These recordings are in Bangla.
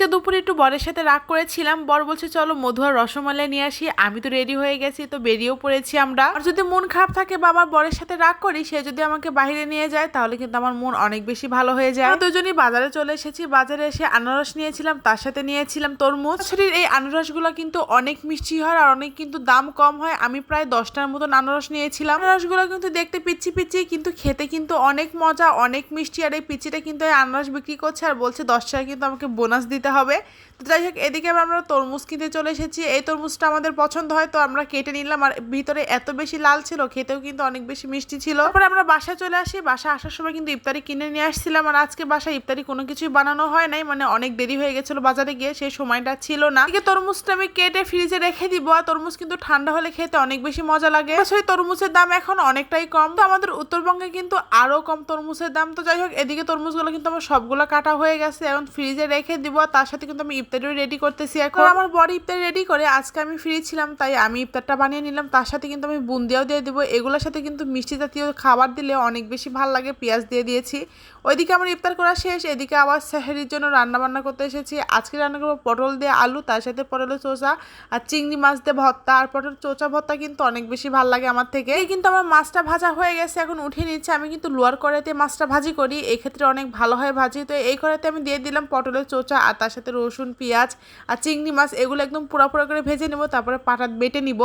আজকে দুপুরে একটু বরের সাথে রাগ করেছিলাম। বর বলছে, চলো মধু আর রসমালাই নিয়ে আসি, আমি তো রেডি হয়ে গেছি, তো বেরিয়েও পড়েছি আমরা। আর যদি মন খারাপ থাকে বা আমার বরের সাথে রাগ করি, সে যদি আমাকে বাইরে নিয়ে যায়, তাহলে কিন্তু আমার মন অনেক বেশি ভালো হয়ে যায়। দুজনই বাজারে চলে এসেছি। বাজারে এসে আনারস নিয়েছিলাম, তার সাথে নিয়েছিলাম তরমুজ। শরীর এই আনারসগুলো কিন্তু অনেক মিষ্টি হয় আর অনেক কিন্তু দাম কম হয়। আমি প্রায় দশটার মতন আনারস নিয়েছিলাম। আনারসগুলো কিন্তু দেখতে পিচ্ছি পিচ্ছি কিন্তু খেতে কিন্তু অনেক মজা, অনেক মিষ্টি। আর এই পিচ্ছিটা কিন্তু আনারস বিক্রি করছে আর বলছে, দশ টাকা কিন্তু আমাকে বোনাস দিতে হবে। তো যাই হোক, এদিকে আবার আমরা তরমুজ কিনতে চলে এসেছি। এই তরমুজটা আমাদের পছন্দ হয়, তো আমরা কেটে নিলাম। আর ভিতরে এত বেশি লাল ছিল, খেতেও কিন্তু অনেক বেশি মিষ্টি ছিল। তারপরে আমরা বাসায় চলে আসি। বাসা আসার সময় কিন্তু ইফতারি কিনে নিয়ে আসছিলাম। আর আজকে বাসায় ইফতারি কোনো কিছুই বানানো হয় নাই। মানে অনেক দেরি হয়ে গেছিল বাজারে গিয়ে, সেই সময়টা ছিল না। এদিকে তরমুজটা আমি কেটে ফ্রিজে রেখে দিব। আর তরমুজ কিন্তু ঠান্ডা হলে খেতে অনেক বেশি মজা লাগে। সেই তরমুজের দাম এখন অনেকটাই কম। তো আমাদের উত্তরবঙ্গে কিন্তু আরও কম তরমুজের দাম। তো যাই হোক, এদিকে তরমুজগুলো কিন্তু আমার সবগুলো কাটা হয়ে গেছে। এখন ফ্রিজে রেখে দিব। আর তার সাথে কিন্তু আমি ইফতারিও রেডি করতেছি এখন। আমার বড় ইফতারি রেডি করে আজকে আমি ফ্রি ছিলাম তাই আমি ইফতারটা বানিয়ে নিলাম। তার সাথে কিন্তু আমি বুন্দিয়াও দিয়ে দেবো। এগুলোর সাথে কিন্তু মিষ্টি জাতীয় খাবার দিলে অনেক বেশি ভালো লাগে পেঁয়াজ দিয়ে দিয়েছি। ওইদিকে আমার ইফতার করা শেষ এদিকে আবার সেহেরির জন্য রান্না বান্না করতে এসেছি। আজকে রান্না করব পটল দিয়ে আলু তার সাথে পটলের চোচা আর চিংড়ি মাছ দিয়ে ভর্তা। আর পটল চোচা ভর্তা কিন্তু অনেক বেশি ভালো লাগে আমার থেকে। এই কিন্তু আমার মাছটা ভাজা হয়ে গেছে এখন উঠিয়ে নিচ্ছে। আমি কিন্তু লোয়ার কড়াইতে মাছটা ভাজি করি এই ক্ষেত্রে অনেক ভালো হয় ভাজি। তো এই কড়াইতে আমি দিয়ে দিলাম পটলের চোচা আর তার সাথে রসুন, পেঁয়াজ আর চিংড়ি মাছ এগুলো একদম পুরো করে ভেজে নেব, তারপরে পাটা বেটে নিব।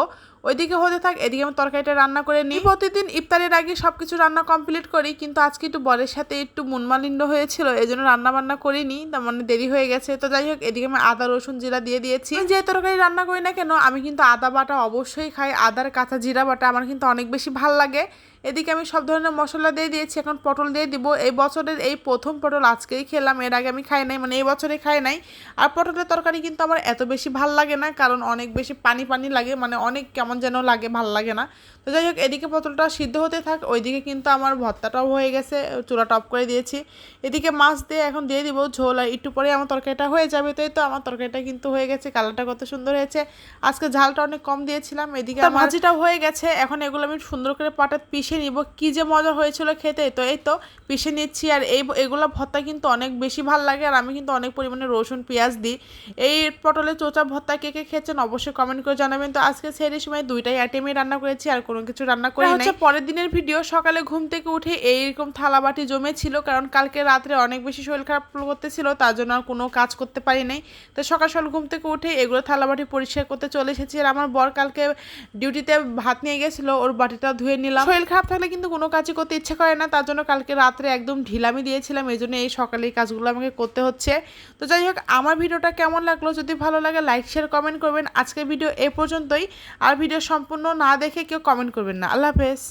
ওইদিকে হতে থাক, এদিকে আমি তরকারিটা রান্না করে নিই। প্রতিদিন ইফতারের আগে সব কিছু রান্না কমপ্লিট করি, কিন্তু আজকে একটু বরের সাথে একটু মনমালিন্য হয়েছিল এই জন্য রান্না বান্না করিনি, তার মানে দেরি হয়ে গেছে। তো যাই হোক, এদিকে আমি আদা, রসুন, জিরা দিয়ে দিয়েছি। যে তরকারি রান্না করি না কেন, আমি কিন্তু আদা বাটা অবশ্যই খাই, আদার কাঁচা জিরা বাটা আমার কিন্তু অনেক বেশি ভালো লাগে। এদিকে আমি সব ধরনের মশলা দিয়ে দিয়েছি, এখন পটল দিয়ে দিব। এই বছরের এই প্রথম পটল আজকেই খেলাম, এর আগে আমি খাই নাই মানে এই বছরে খাই নাই। আর পটলের তরকারি কিন্তু আমার এত বেশি ভালো লাগে না কারণ অনেক বেশি পানি পানি লাগে মানে অনেক কেমন যেন লাগে ভালো লাগে না। তো যাই হোক এদিকে পটলটা সিদ্ধ হতে থাক ওইদিকে কিন্তু আমার ভর্তাটাও হয়ে গেছে চুলা টপ করে দিয়েছি। এদিকে মাছ দিয়ে এখন দিয়ে দিব ঝোল আর একটু পরে আমার তরকারিটা হয়ে যাবে। তাই তো আমার তরকারিটা কিন্তু হয়ে গেছে কালারটা কত সুন্দর হয়েছে। আজকে ঝালটা অনেক কম দিয়েছিলাম এদিকে ভাজিটাও হয়ে গেছে এখন এগুলো আমি সুন্দর করে পাটাত পিষে নিব কি যে মজা হয়েছিল খেতে। তো এই তো পিষে নিচ্ছি আর এই এগুলো ভর্তা কিন্তু অনেক বেশি ভালো লাগে আর আমি কিন্তু অনেক পরিমাণে রসুন পেঁয়াজ দিই। এই পটলের চোচা ভর্তা কে কে খেয়েছেন অবশ্যই কমেন্ট করে জানাবেন। তো আজকে সেই সময় দুইটাই আইটেমই রান্না করেছি আর কোনো কিছু রান্না করি হচ্ছে পরের দিনের ভিডিও সকালে ঘুম থেকে উঠে এইরকম থালাবাটি জমেছিল কারণ কালকে রাত্রে অনেক বেশি শরীর খারাপ করতেছিল তার জন্য আর কোনো কাজ করতে পারি নাই। তো সকাল সকাল ঘুম থেকে উঠে এগুলো থালাবাটি পরিষ্কার করতে চলে এসেছি আর আমার বর কালকে ডিউটিতে ভাত নিয়ে গেছিল ওর বাটিটা ধুয়ে নিলাম। শরীর খারাপ থাকলে কিন্তু কোনো কাজই করতে ইচ্ছে করে না তার জন্য কালকে রাত্রে একদম ঢিলামি দিয়েছিলাম এই জন্য এই সকালে এই কাজগুলো আমাকে করতে হচ্ছে। তো যাই হোক, আমার ভিডিওটা কেমন লাগল যদি ভালো লাগে লাইক শেয়ার কমেন্ট করবেন। আজকের ভিডিও এ পর্যন্তই। আর ভিডিও সম্পূর্ণ না দেখে কেউ কমেন্ট করবেন না। আল্লাহ হাফেজ।